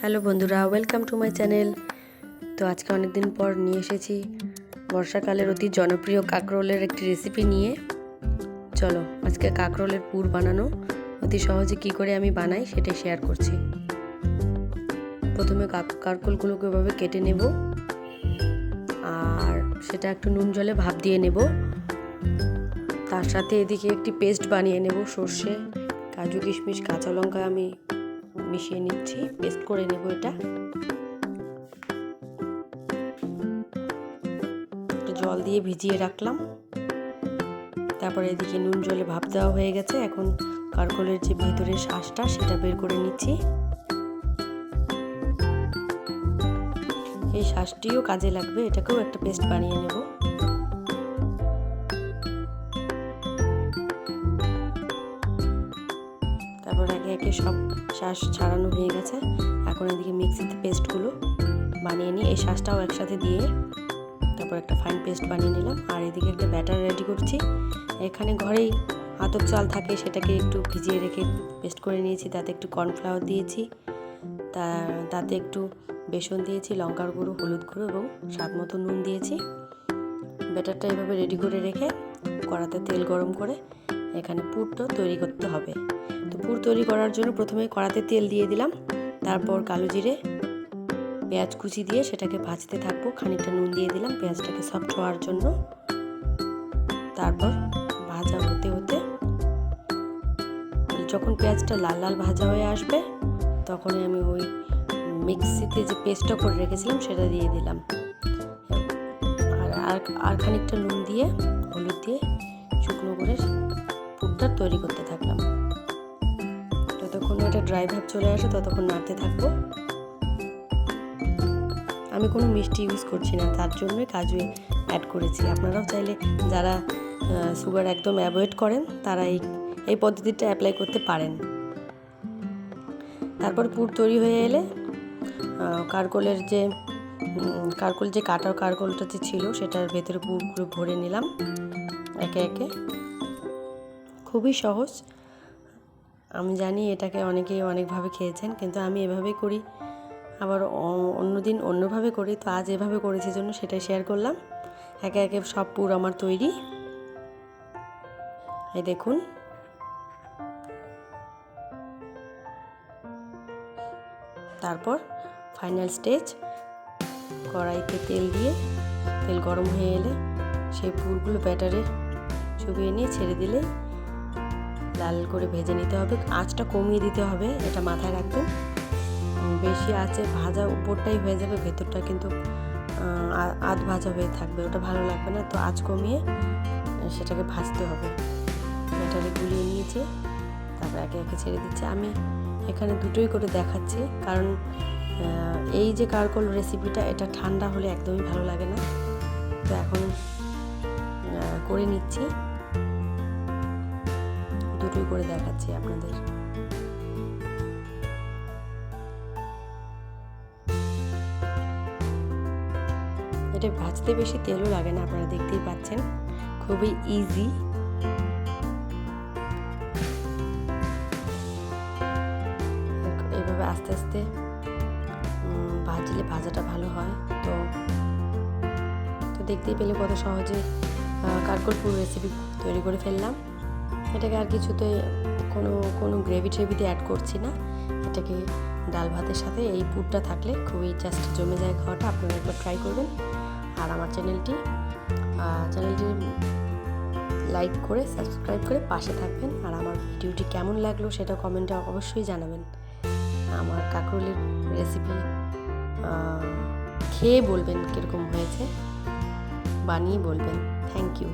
Hello বন্ধুরা welcome to my channel তো আজকে অনেক দিন পর নিয়ে এসেছি বর্ষাকালের অতি জনপ্রিয় কাকরোলের একটি রেসিপি নিয়ে। চলো, আজকে কাকরোলের পুর বানানো, অতি সহজে কি করে আমি বানাই সেটাই শেয়ার করছি। প্রথমে কাকরোলগুলোকে এভাবে কেটে নেব, আর সেটা একটু নুন জলে ভাপ দিয়ে নেব। তার সাথে এদিকে একটি পেস্ট বানিয়ে নেব, সর্ষে, কাজু কিশমিশ, কাঁচা লঙ্কা আমি মিশিয়ে নিচ্ছি পেস্ট করে নেব এটা। জল দিয়ে ভিজিয়ে রাখলাম। তারপরে এদিকে নুন জলে ভাপ দেওয়া হয়ে গেছে। এখন কারকলের যে ভেতরের শ্বাসটা সেটা বের করে নিচ্ছি। এই শ্বাসটিও কাজে লাগবে, এটাকেও একটা পেস্ট বানিয়ে নেব। একে একে সব শ্বাস ছাড়ানো হয়ে গেছে। এখন এদিকে মিক্সিতে পেস্টগুলো বানিয়ে নিই এই শ্বাসটাও একসাথে দিয়ে তারপর একটা ফাইন পেস্ট বানিয়ে নিলাম। আর এদিকে একটা ব্যাটার রেডি করছি। এখানে ঘরেই আতপ চাল থাকে, সেটাকে একটু ভিজিয়ে রেখে পেস্ট করে নিয়েছি। তাতে একটু কর্নফ্লাওয়ার দিয়েছি, তা, তাতে একটু বেসন দিয়েছি, লঙ্কার গুঁড়ো, হলুদ গুঁড়ো এবং স্বাদ মতো নুন দিয়েছি। ব্যাটারটা এভাবে রেডি করে রেখে কড়াতে তেল গরম করে এখানে পুরটা তৈরি করতে হবে। তো পুর তৈরি করার জন্য প্রথমে কড়াতে তেল দিয়ে দিলাম, তারপর কালো জিরে, পেঁয়াজ কুচি দিয়ে সেটাকে ভাজতে থাকব, খানিকটা নুন দিয়ে দিলাম, পেঁয়াজটাকে সফট হওয়ার জন্য। তারপর ভাজা হতে হতে যখন পেঁয়াজটা লাল লাল ভাজা হয়ে আসবে, তখনই আমি ওই মিক্সিতে যে পেস্টটা করে রেখেছিলাম সেটা দিয়ে দিলাম। আর আর খানিকটা নুন দিয়ে, হলুদ দিয়ে শুকনো করে পুরটা তৈরি করতে থাকলাম। যতক্ষণ এটা ড্রাই ভাব চলে আসে, ততক্ষণ নাড়তে থাকব। আমি কোনো মিষ্টি ইউজ করছি না, তার জন্যই কাজু অ্যাড করেছি। আপনারাও চাইলে যারা সুগার একদম অ্যাভয়েড করেন, তারা এই এই পদ্ধতিটা অ্যাপ্লাই করতে পারেন। তারপর পুর তৈরি হয়ে এলে কারকোলের যে কারকোল যে কাটার কারকোলটা যে ছিল, সেটার ভেতরে পুরগুলো ভরে নিলাম। একে একে। খুবই সহজ। আমি জানি এটাকে অনেকেই অনেকভাবে খেয়েছেন, কিন্তু আমি এভাবেই করি। আবার অন্যদিন অন্যভাবে করি, তো আজ এভাবে করেছি জন্য সেটাই শেয়ার করলাম। একে একে সব পুর আমার তৈরি। এই দেখুন। তারপর ফাইনাল স্টেজ কড়াইতে তেল দিয়ে, তেল গরম হয়ে এলে সেই পুরগুলো ব্যাটারে চুবিয়ে নিয়ে ছেড়ে দিলে লাল করে ভেজে নিতে হবে। আঁচটা কমিয়ে দিতে হবে, এটা মাথায় রাখবেন। বেশি আঁচে ভাজা উপরটাই হয়ে যাবে, ভেতরটা কিন্তু আধ ভাজা হয়ে থাকবে, ওটা ভালো লাগবে না। তো আঁচ কমিয়ে সেটাকে ভাজতে হবে। ব্যাটারে গুলিয়ে নিয়েছে, তারপর একে একে ছেড়ে দিচ্ছে। আমি এখানে দুটোই করে দেখাচ্ছি, কারণ এই যে কারকল রেসিপিটা এটা ঠান্ডা হলে একদমই ভালো লাগে না। তো এখন করে নিচ্ছি। দুটোই করে দেখাচ্ছি আপনাদের। এটা ভাজতে বেশি তেলও লাগে না, আপনারা দেখতেই পাচ্ছেন। খুবই ইজি এভাবে আস্তে আস্তে ভাজলে ভাজাটা ভালো হয়। তো তো দেখতেই পেলে কত সহজে কারকলপুর রেসিপি তৈরি করে ফেললাম। এটাকে আর কিছুতে কোনো কোনো গ্রেভি ট্রেভিতে অ্যাড করছি না। এটাকে ডাল ভাতের সাথে এই পুরটা থাকলে খুবই জাস্ট জমে যায় খাওয়াটা, আপনারা একবার ট্রাই করবেন। আর আমার চ্যানেলটি চ্যানেলটি লাইক করে সাবস্ক্রাইব করে পাশে থাকবেন। আর আমার ভিডিওটি কেমন লাগল সেটা কমেন্টে অবশ্যই জানাবেন। আমার কাকরুলের রেসিপি খেয়ে বলবেন কীরকম হয়েছে, বানিয়ে বলবেন। Thank you